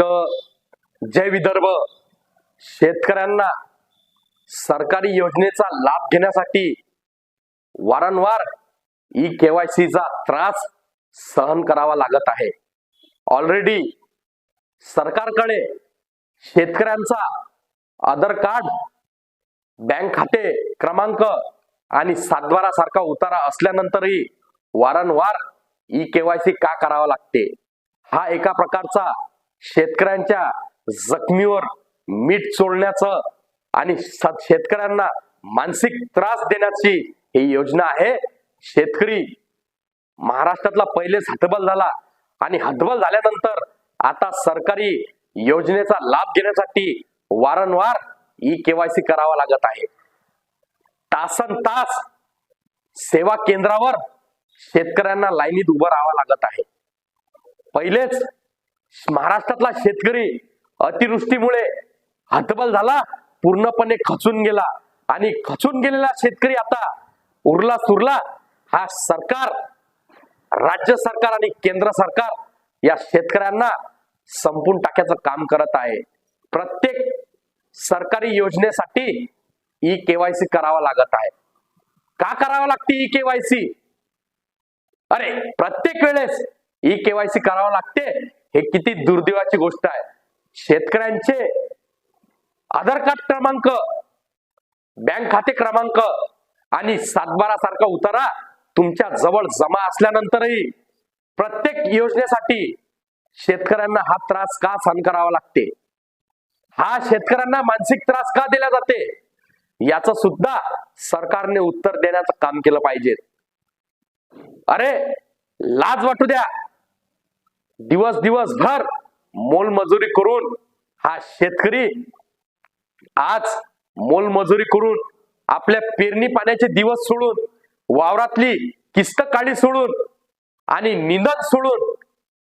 महाराष्ट्र जय विदर्भ. शेतकऱ्यांना सरकारी योजनेचा लाभ घेण्यासाठी वारंवार ई केवायसीचा त्रास सहन करावा लागत आहे. ऑलरेडी सरकारकडे शेतकऱ्यांचा आधार कार्ड बँक खाते क्रमांक आणि सातबारा सारखा उतारा असल्यानंतरही वारंवार ई केवायसी का करावा लागते? हा एका प्रकारचा शेतकऱ्यांच्या जखमीवर मीठ चोळण्याचं आणि शेतकऱ्यांना मानसिक त्रास देण्याची ही योजना आहे. शेतकरी महाराष्ट्रातला पहिलेच हतबल झाला आणि हतबल झाल्यानंतर आता सरकारी योजनेचा लाभ घेण्यासाठी वारंवार ई केवायसी करावा लागत आहे. तासन तास सेवा केंद्रावर शेतकऱ्यांना लाईनीत उभं राहावं लागत आहे. पहिलेच महाराष्ट्रातला शेतकरी अतिवृष्टीमुळे हतबल झाला पूर्णपणे खचून गेला. आणि खचून गेलेला शेतकरी आता उरला सुरला. हा सरकार राज्य सरकार आणि केंद्र सरकार या शेतकऱ्यांना संपून टाक्याचं काम करत आहे. प्रत्येक सरकारी योजनेसाठी ई केवायसी करावा लागत आहे. का करावं लागते ई केवायसी अरे प्रत्येक वेळेस ई केवायसी करावं लागते. हे किती दुर्दैवाची गोष्ट आहे. शेतकऱ्यांचे आधार कार्ड क्रमांक बँक खाते क्रमांक आणि सातबारा सारखा उतारा तुमच्या जवळ जमा असल्यानंतरही प्रत्येक योजनेसाठी शेतकऱ्यांना हा त्रास का सहन करावा लागते? हा शेतकऱ्यांना मानसिक त्रास का दिला जाते? याच सुद्धा सरकारने उत्तर देण्याचं काम केलं पाहिजे. अरे लाज वाटू द्या. दिवस दिवसभर मोलमजुरी करून हा शेतकरी आज मोलमजुरी करून आपल्या पेरणी पाण्याचे दिवस सोडून वावरातली किस्त काळी सोडून आणि निंदन सोडून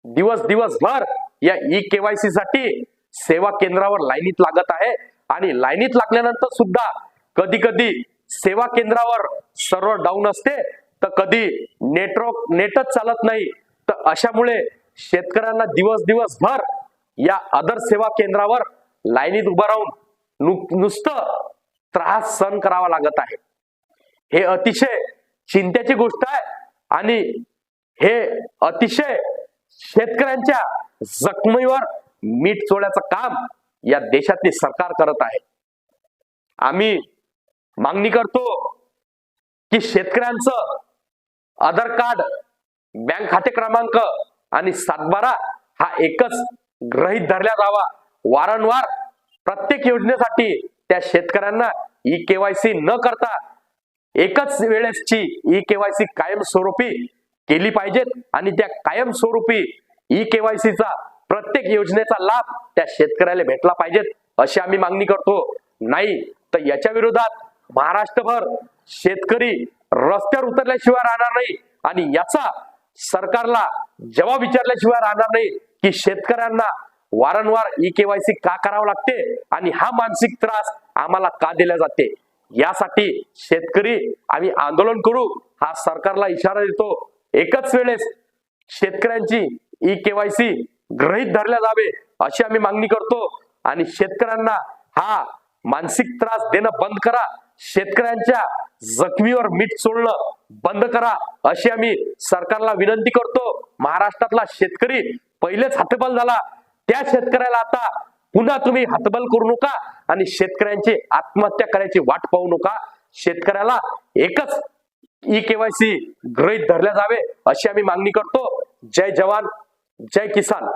दिवस दिवसभर या ई केवायसी साठी सेवा केंद्रावर लाईनीत लागत आहे. आणि लाईनीत लागल्यानंतर सुद्धा कधी कधी सेवा केंद्रावर सर्व्हर डाऊन असते तर कधी नेटवर्क नेटच चालत नाही. तर अशामुळे शेतकऱ्यांना दिवस दिवसभर या आदर सेवा केंद्रावर लाईनीत उभं राहून नु- नुसतं त्रास सहन करावा लागत आहे. हे अतिशय चिंतेची गोष्ट आहे आणि हे अतिशय शेतकऱ्यांच्या जखमीवर मीठ चोळ्याचं काम या देशातले सरकार करत आहे. आम्ही मागणी करतो की शेतकऱ्यांचं आधार कार्ड बँक खाते क्रमांक आणि सातबारा हा एकच ग्रहित धरला जावा. वारंवार प्रत्येक योजनेसाठी त्या शेतकऱ्यांना ई केवायसी न करता एकच वेळेसची ई केवायसी कायमस्वरूपी केली पाहिजेत आणि त्या कायमस्वरूपी ई केवायसीचा प्रत्येक योजनेचा लाभ त्या शेतकऱ्याला भेटला पाहिजेत अशी आम्ही मागणी करतो. नाही तर याच्या विरोधात महाराष्ट्रभर शेतकरी रस्त्यावर उतरल्याशिवाय राहणार नाही आणि याचा सरकारला जवाब विचारल्याशिवाय राहणार नाही की शेतकऱ्यांना वारंवार ई केवायसी का करावं लागते आणि हा मानसिक त्रास आम्हाला का दिला जाते? यासाठी शेतकरी आम्ही आंदोलन करू हा सरकारला इशारा देतो. एकच वेळेस शेतकऱ्यांची ई केवायसी ग्रहित धरल्या जावे अशी आम्ही मागणी करतो. आणि शेतकऱ्यांना हा मानसिक त्रास देणं बंद करा. शेतकऱ्यांच्या जखमीवर मीठ सोडणं बंद करा अशी आम्ही सरकारला विनंती करतो. महाराष्ट्रातला शेतकरी पहिलेच हातबल झाला. त्या शेतकऱ्याला आता पुन्हा तुम्ही हातबल करू नका आणि शेतकऱ्यांची आत्महत्या करायची वाट पाहू नका. शेतकऱ्याला एकच ई केवायसी गृहीत धरल्या जावे अशी आम्ही मागणी करतो. जय जवान जय किसान.